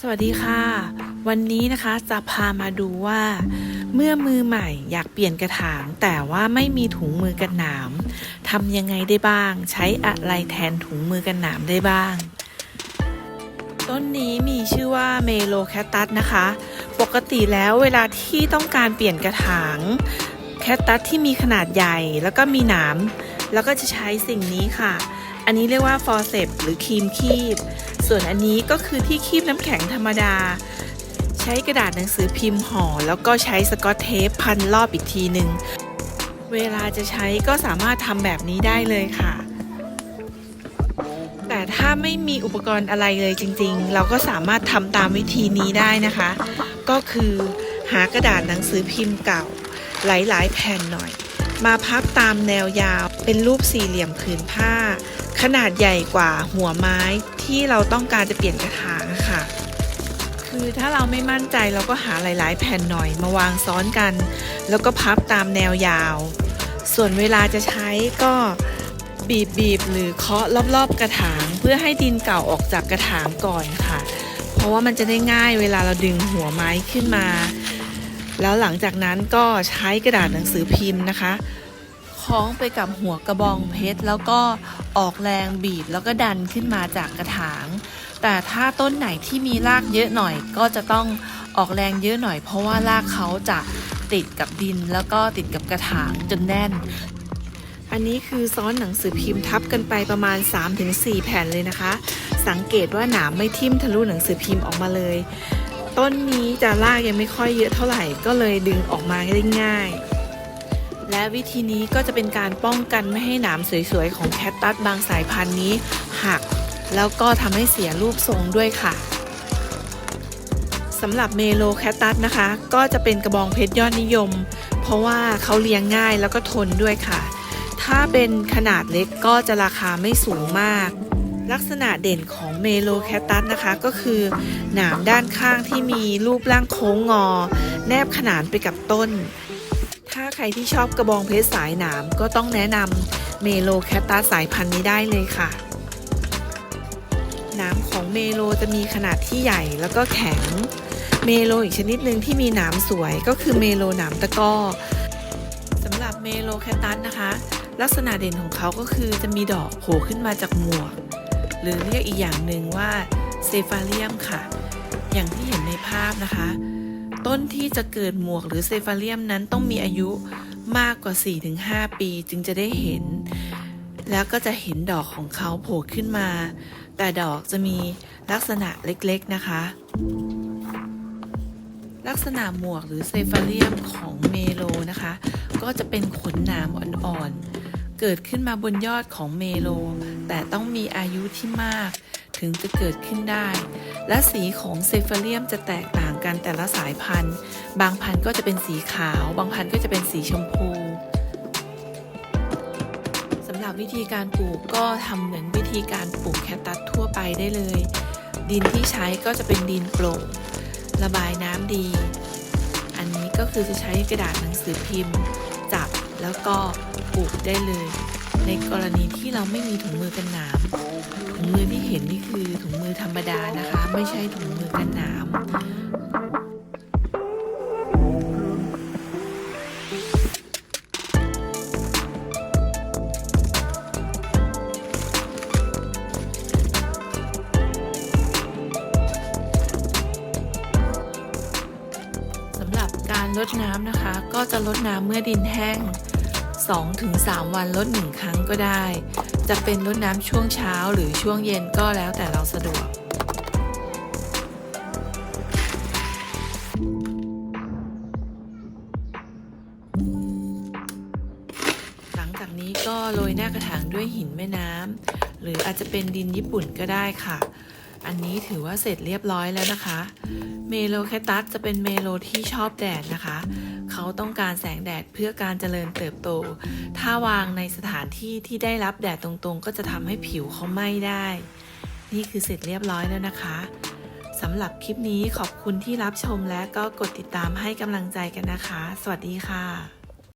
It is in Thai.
สวัสดีค่ะ วันนี้นะคะจะพามาดูว่า เมื่อมือใหม่อยากเปลี่ยนกระถาง แต่ว่าไม่มีถุงมือกันหนามทำยังไงได้บ้าง ใช้อะไรแทนถุงมือกันหนามได้บ้าง ต้นนี้มีชื่อว่าเมโลแคตัสนะคะ ปกติแล้วเวลาที่ต้องการเปลี่ยนกระถางแคตัสที่มีขนาดใหญ่แล้วก็มีหนามแล้วก็จะใช้สิ่งนี้ค่ะ อันนี้เรียกว่าฟอร์เซปหรือครีมคีบ ส่วนอันนี้ก็คือที่คีบน้ำแข็งธรรมดา ใช้กระดาษหนังสือพิมพ์ห่อ แล้วก็ใช้สกอตเทปพันรอบอีกทีหนึ่งเวลาจะใช้ก็สามารถทำแบบนี้ได้เลยค่ะ แต่ถ้าไม่มีอุปกรณ์อะไรเลยจริงๆ เราก็สามารถทำตามวิธีนี้ได้นะคะ ก็คือหากระดาษหนังสือพิมพ์เก่า หลายๆ แผ่นหน่อย มาพับตามแนวยาว เป็นรูปสี่เหลี่ยมผืนผ้า ขนาดใหญ่กว่าหัวไม้ที่เราต้องการจะเปลี่ยนกระถางค่ะ คือถ้าเราไม่มั่นใจเราก็หาหลาย ๆ แผ่นหน่อยมาวางซ้อนกัน แล้วก็พับตามแนวยาว ส่วนเวลาจะใช้ก็บีบบีบหรือเคาะรอบๆกระถาง เพื่อให้ดินเก่าออกจากกระถางก่อนค่ะ เพราะว่ามันจะได้ง่ายเวลาเราดึงหัวไม้ขึ้นมา แล้วหลังจากนั้นก็ใช้กระดาษหนังสือพิมพ์นะคะคล้องไปกับหัวกระบองเพชร แล้วก็ออกแรงบีบแล้วก็ดันขึ้นมาจากกระถาง แต่ถ้าต้นไหนที่มีรากเยอะหน่อย ก็จะต้องออกแรงเยอะหน่อย เพราะว่ารากเขาจะติดกับดิน แล้วก็ติดกับกระถางจนแน่น อันนี้คือซ้อนหนังสือพิมพ์ทับกันไปประมาณ 3-4 แผ่นเลยนะคะ สังเกตว่าหนามไม่ทิ่มทะลุหนังสือพิมพ์ออกมาเลย ต้นนี้จะรากยังไม่ค่อยเยอะเท่าไหร่ก็เลยดึงออกมาได้ง่าย และวิธีนี้ก็จะเป็นการป้องกันไม่ให้หนามสวยๆ ของแคตตัสบางสายพันธุ์นี้ หัก แล้วก็ทำให้เสียรูปทรงด้วยค่ะสำหรับเมโลแคตตัสนะคะ ก็จะเป็นกระบองเพชรยอดนิยม เพราะว่าเขาเลี้ยงง่ายแล้วก็ทนด้วยค่ะ ถ้าเป็นขนาดเล็กก็จะราคาไม่สูงมาก ลักษณะเด่นของเมโลแคตตัสนะคะ ก็คือหนามด้านข้างที่มีรูปร่างโค้งงอ แนบขนานไปกับต้น ถ้าใครที่ชอบกระบองเพชรสายหนามก็ต้องแนะนำเมโลแคตตัสสายพันธุ์นี้ได้เลยค่ะ หนามของเมโลจะมีขนาดที่ใหญ่แล้วก็แข็ง เมโลอีกชนิดหนึ่งที่มีหนามสวยก็คือเมโลหนามตะก้อสำหรับเมโลแคตตัสนะคะลักษณะเด่นของเขาก็คือจะมีดอกโผล่ขึ้นมาจากหมวก รือเรียกอีกอย่างหนึ่งว่าเซฟาเลียมค่ะ อย่างที่เห็นในภาพนะคะ ต้นที่จะเกิดหมวกหรือเซฟาเลียมนั้นต้องมีอายุมากกว่า 4-5 ปีจึงจะได้เห็น แล้วก็จะเห็นดอกของเขาโผล่ขึ้นมา แต่ดอกจะมีลักษณะเล็กๆนะคะ ลักษณะหมวกหรือเซฟาเลียมของเมโลนะคะ ก็จะเป็นขนหนามอ่อนๆ เกิดขึ้นมาบนยอดของเมโล แต่ต้องมีอายุที่มาก ถึงจะเกิดขึ้นได้ และสีของเซฟเลียมจะแตกต่างกันแต่ละสายพันธุ์ บางพันธุ์ก็จะเป็นสีขาว บางพันธุ์ก็จะเป็นสีชมพูสำหรับวิธีการปลูกก็ทำเหมือนวิธีการปลูกแคคตัสทั่วไปได้เลย ดินที่ใช้ก็จะเป็นดินโปร่งระบายน้ำดี อันนี้ก็คือจะใช้กระดาษหนังสือพิมพ์ จับแล้วก็ ปลูกได้เลย ในกรณีที่เราไม่มีถุงมือกันหนามถุงมือที่เห็นนี่คือถุงมือธรรมดานะคะ ไม่ใช่ถุงมือกันหนามสำหรับการลดน้ำนะคะ ก็จะลดน้ำเมื่อดินแห้ง 2-3 วันลดหนึ่งครั้งก็ได้ จะเป็นลดน้ำช่วงเช้าหรือช่วงเย็นก็แล้วแต่เราสะดวกหลังจากนี้ก็โรยหน้ากระถางด้วยหินแม่น้ำหรืออาจจะเป็นดินญี่ปุ่นก็ได้ค่ะ อันนี้ถือว่าเสร็จเรียบร้อยแล้วนะคะ เมโลแคตัสจะเป็นเมโลที่ชอบแดดนะคะ เขาต้องการแสงแดดเพื่อการเจริญเติบโต ถ้าวางในสถานที่ที่ได้รับแดดตรงๆ ก็จะทำให้ผิวเขาไหม้ได้ นี่คือเสร็จเรียบร้อยแล้วนะคะสำหรับคลิปนี้ขอบคุณที่รับชมและก็กดติดตามให้กำลังใจกันนะคะ สวัสดีค่ะ